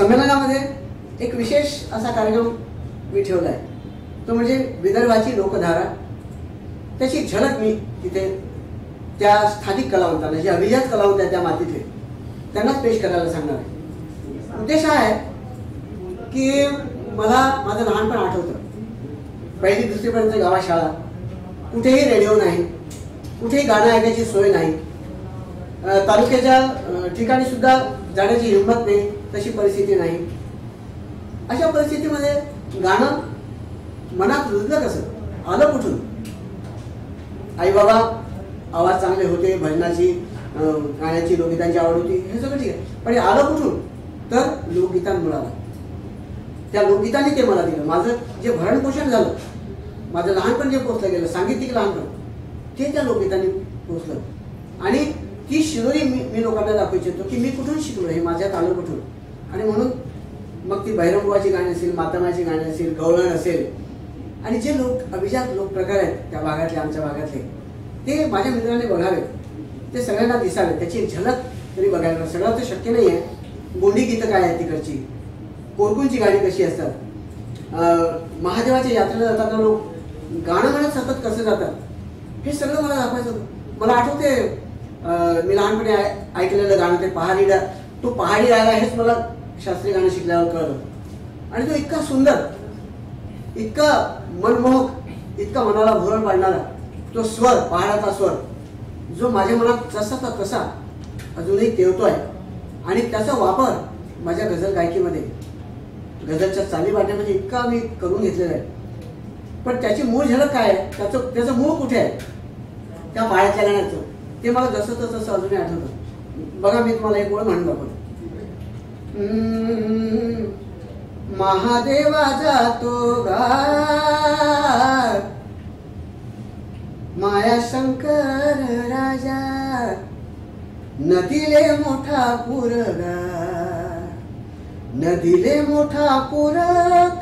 संमेलनामध्ये एक विशेष असा कार्यक्रम मी ठेवला आहे तो म्हणजे विदर्भाची लोकधारा. त्याची झलक मी तिथे त्या स्थानिक कलावंतांना जे अभिजात कलावंत आहेत त्या मातीतले त्यांनाच पेश करायला सांगणार आहे. उद्देश हा आहे की मला माझं लहानपण आठवतं. पहिली दुसरीपर्यंत गावा शाळा कुठेही रेडिओ नाही. कुठेही गाणं ऐकायची सोय नाही. तालुक्याच्या ठिकाणी सुद्धा जाण्याची हिंमत नाही तशी परिस्थिती नाही. अशा परिस्थितीमध्ये गाणं मनात रुजलं कसं? आलं कुठून? आई बाबा आवाज चांगले होते भजनाची गाण्याची लोकगीतांची आवड होती हे सगळं ठीक आहे. पण हे आलं कुठून? तर लोकगीतांमुळे आलं त्या लोकगीतांनी ते मला दिलं. माझं जे भरणपोषण झालं माझं लहानपण जे पोचलं गेलं सांगितलं लहानपण ते त्या लोकगीतांनी पोचलं. आणि ही शिदोरी मी मी लोकांना दाखवू इच्छितो की मी कुठून शिकलो? हे माझ्यात आलं कुठून? आणि म्हणून मग ती भैरवबाची गाणी असेल मातामाची गाणी असेल गवळण असेल. आणि जे लोक अभिजात लोक प्रकार आहेत त्या भागातले आमच्या भागातले ते माझ्या मित्राने बघावे ते सगळ्यांना दिसावे त्याची एक झलक तरी बघायला सगळं तर शक्य नाही आहे गोंडी गीतं काय आहेत तिकडची? कोरकूंची गाणी कशी असतात? महादेवाच्या यात्रेला जाताना लोक गाणं म्हणत सतत कसं जातात? हे सगळं मला दाखवायचं होतं. मला आठवते मी लहानपणी ऐ- ऐकलेलं गाणं ते पहाडी रा तो पहाडी राहिला हेच मला शास्त्रीय गाणं शिकल्यावर कळलं. आणि तो इतका सुंदर इतका मनमोहक इतका मनाला भुरळ पाडणारा तो स्वर पहाडाचा स्वर जो माझ्या मनात जसाचा तसा अजूनही तेवतोय. आणि त्याचा वापर माझ्या गझल गायकीमध्ये गझलच्या चाली वाटण्यामध्ये इतका मी करून घेतलेला आहे. पण त्याची मूळ झलक काय आहे? त्याचं त्याचं मूळ कुठे आहे? त्या पायाच्या गाण्याचं. ते मला जसं तसं तसं अजूनही आठवतं बघा मी तुम्हाला एक ओळ म्हणून दाखवतो. महादेवा जातो माया शंकर राजा. नदीले मोठा पुरगा नदीले मोठा पुर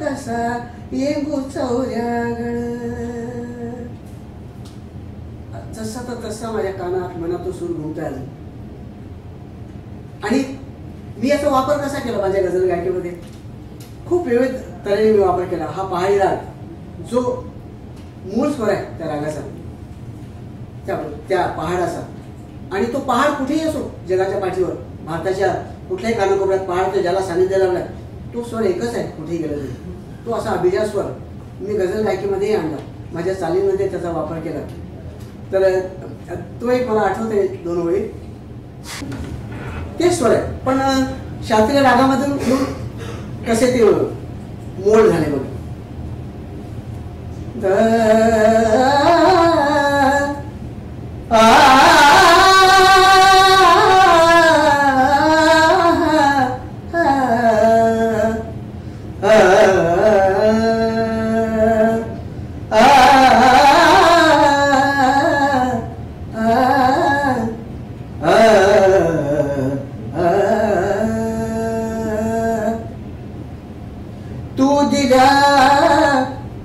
कसा? येंगू चौऱ्यागड तसा तर तसा माझ्या कानात मनात तो सूर घुमता आला आणि मी याचा वापर कसा केला माझ्या गझल गायकीमध्ये? खूप विविध तऱ्हेने मी वापर केला. हा पहाडी राग जो मूळ स्वर आहे त्या रागाचा. त्या त्या पहाडाचा. आणि तो पहाड कुठेही असो जगाच्या पाठीवर भारताच्या कुठल्याही कानाकोपऱ्यात पहाड तो ज्याला सानिध्य लागला तो स्वर एकच आहे कुठेही गेला तरी तो असा अभिजात स्वर मी गझल गायकीमध्येही आणला. माझ्या चालीमध्ये त्याचा वापर केला. तर तो एक मला आठवते दोन ओळी. ते स्वर आहे पण शास्त्रीय रागामधून कसे ते मोड झाले बघ. दिल्या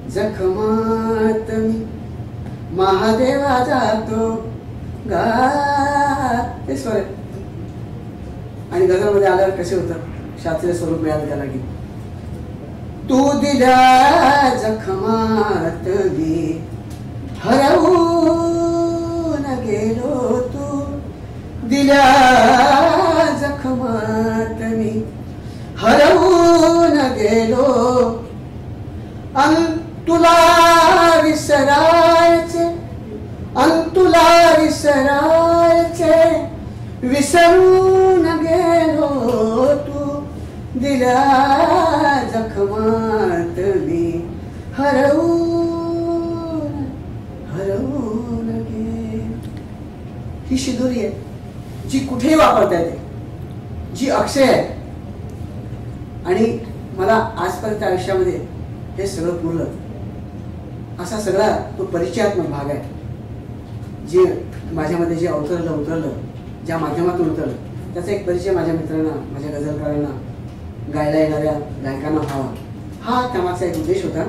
जखमात मी. महादेवा जातो गा. ते स्वर आणि गजलमध्ये आल्यावर कसे होतं शास्त्रीय स्वरूप मिळालं त्याला की. तू दिल्या जखमात मी. हरवून गेलो तू. दिल्या विसरायचे विसरून गेलो तू. दिला जखमात मी. हरवून हरवून गे ही शिदुरी आहे. जी कुठेही वापरता येते. जी अक्षय आहे. आणि मला आजपर्यंत आयुष्यामध्ये हे सगळं पुरलं असा सगळा तो परिचयात्मक भाग आहे. जे माझ्यामध्ये जे अवतरलं उतरलं ज्या माध्यमातून उतरलं त्याचा एक परिचय माझ्या मित्रांना माझ्या गझलकारांना गायला येणाऱ्या गायकांना व्हावा. हा त्यामागचा एक उद्देश होता.